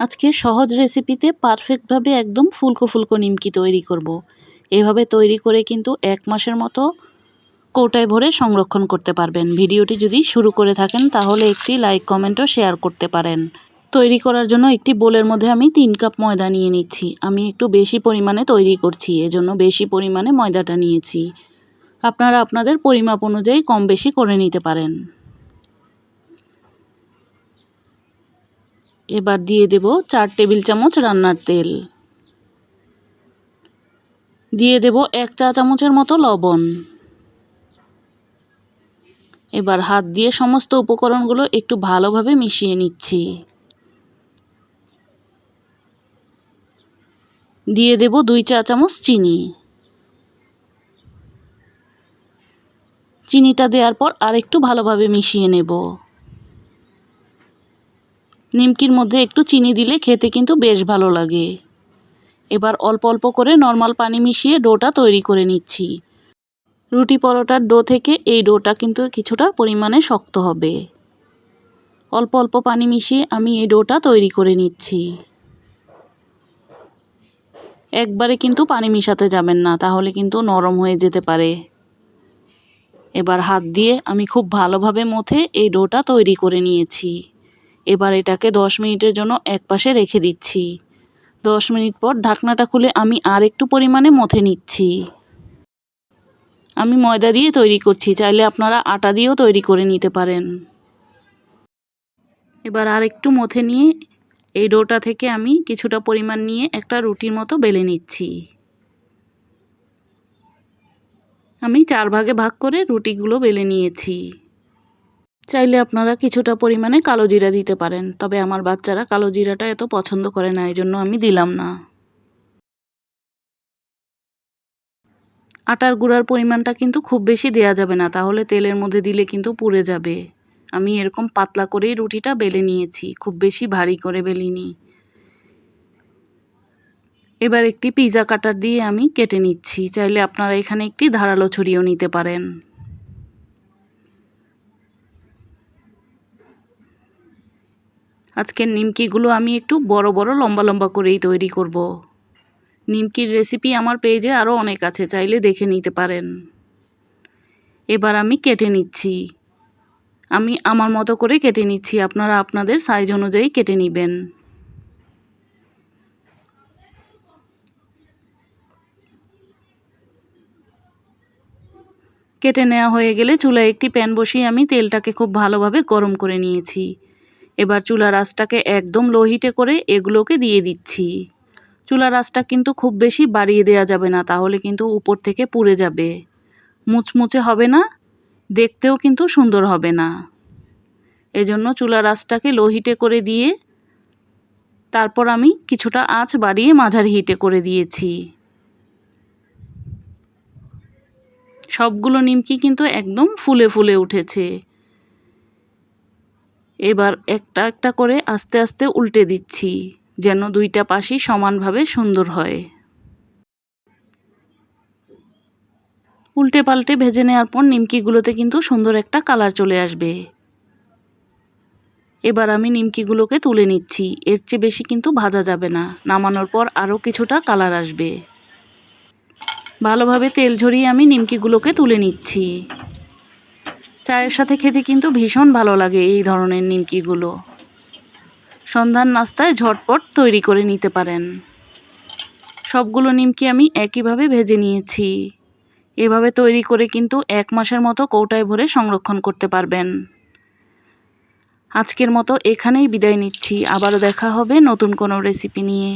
আজকে সহজ রেসিপিতে পারফেক্টভাবে একদম ফুলকো ফুলকো নিমকি তৈরি করব। এভাবে তৈরি করে কিন্তু এক মাসের মতো কৌটায় ভরে সংরক্ষণ করতে পারবেন। ভিডিওটি যদি শুরু করে থাকেন, তাহলে একটি লাইক কমেন্টও শেয়ার করতে পারেন। তৈরি করার জন্য একটি বোলের মধ্যে আমি তিন কাপ ময়দা নিয়ে নিচ্ছি। আমি একটু বেশি পরিমাণে তৈরি করছি, এজন্য বেশি পরিমাণে ময়দাটা নিয়েছি। আপনারা আপনাদের পরিমাপ অনুযায়ী কম বেশি করে নিতে পারেন। এবার দিয়ে দেব চার টেবিল চামচ রান্নার তেল। দিয়ে দেব এক চা চামচের মতো লবণ। এবার হাত দিয়ে সমস্ত উপকরণগুলো একটু ভালোভাবে মিশিয়ে নিচ্ছি। দিয়ে দেব দুই চা চামচ চিনি। চিনিটা দেওয়ার পর আরেকটু ভালোভাবে মিশিয়ে নেব। নিমকির মধ্যে একটু চিনি দিলে খেতে কিন্তু বেশ ভালো লাগে। এবার অল্প অল্প করে নর্মাল পানি মিশিয়ে ডোটা তৈরি করে নিচ্ছি। রুটি পরোটার ডো থেকে এই ডোটা কিন্তু কিছুটা পরিমাণে শক্ত হবে। অল্প অল্প পানি মিশিয়ে আমি এই ডোটা তৈরি করে নিচ্ছি। একবারে কিন্তু পানি মিশাতে যাবেন না, তাহলে কিন্তু নরম হয়ে যেতে পারে। এবার হাত দিয়ে আমি খুব ভালোভাবে মথে এই ডোটা তৈরি করে নিয়েছি। এবার এটাকে দশ মিনিটের জন্য এক পাশে রেখে দিচ্ছি। দশ মিনিট পর ঢাকনাটা খুলে আমি আর একটু পরিমাণে মথে নিচ্ছি। আমি ময়দা দিয়ে তৈরি করছি, চাইলে আপনারা আটা দিয়েও তৈরি করে নিতে পারেন। এবার আর একটু মথে নিয়ে এই ডোটা থেকে আমি কিছুটা পরিমাণ নিয়ে একটা রুটির মতো বেলে নিচ্ছি। আমি চার ভাগে ভাগ করে রুটিগুলো বেলে নিয়েছি। চাইলে আপনারা কিছুটা পরিমাণে কালো জিরা দিতে পারেন, তবে আমার বাচ্চারা কালো জিরাটা এত পছন্দ করে না এই জন্য আমি দিলাম না। আটার গুঁড়ার পরিমাণটা কিন্তু খুব বেশি দেয়া যাবে না, তাহলে তেলের মধ্যে দিলে কিন্তু পুড়ে যাবে। আমি এরকম পাতলা করেই রুটিটা বেলে নিয়েছি, খুব বেশি ভারী করে বেলিনি। এবার একটি পিজা কাটার দিয়ে আমি কেটে নিচ্ছি, চাইলে আপনারা এখানে একটি ধারালো ছড়িয়েও নিতে পারেন। আজকের নিমকিগুলো আমি একটু বড় বড়, লম্বা লম্বা করেই তৈরি করব। নিমকির রেসিপি আমার পেজে আরও অনেক আছে, চাইলে দেখে নিতে পারেন। এবার আমি কেটে নিচ্ছি। আমি আমার মতো করে কেটে নিচ্ছি, আপনারা আপনাদের সাইজ অনুযায়ী কেটে নেবেন। কেটে নেওয়া হয়ে গেলে চুলায় একটি প্যান বসিয়ে আমি তেলটাকে খুব ভালোভাবে গরম করে নিয়েছি। এবার চুলার আঁচটাকে একদম লো হিটে করে এগুলোকে দিয়ে দিচ্ছি। চুলার আঁচটা কিন্তু খুব বেশি বাড়িয়ে দেওয়া যাবে না, তাহলে কিন্তু উপর থেকে পুড়ে যাবে। মুচমুচে হবে না, দেখতেও কিন্তু সুন্দর হবে না। এজন্য চুলার আঁচটাকে লো হিটে করে দিয়ে তারপর আমি কিছুটা আঁচ বাড়িয়ে মাঝারি হিটে করে দিয়েছি। সবগুলো নিমকি কিন্তু একদম ফুলে ফুলে উঠেছে। এবার একটা একটা করে আস্তে আস্তে উল্টে দিচ্ছি, যেন দুইটা পাশই সমানভাবে সুন্দর হয়। উল্টে পাল্টে ভেজে নেওয়ার পর নিমকিগুলোতে কিন্তু সুন্দর একটা কালার চলে আসবে। এবার আমি নিমকিগুলোকে তুলে নিচ্ছি, এর চেয়ে বেশি কিন্তু ভাজা যাবে না, নামানোর পর আরও কিছুটা কালার আসবে। ভালোভাবে তেল ঝরিয়ে আমি নিমকিগুলোকে তুলে নিচ্ছি। চায়ের সাথে খেতে কিন্তু ভীষণ ভালো লাগে এই ধরনের নিমকিগুলো। সন্ধ্যার নাস্তায় ঝটপট তৈরি করে নিতে পারেন। সবগুলো নিমকি আমি একইভাবে ভেজে নিয়েছি। এভাবে তৈরি করে কিন্তু এক মাসের মতো কৌটায় ভরে সংরক্ষণ করতে পারবেন। আজকের মতো এখানেই বিদায় নিচ্ছি। আবারও দেখা হবে নতুন কোনো রেসিপি নিয়ে।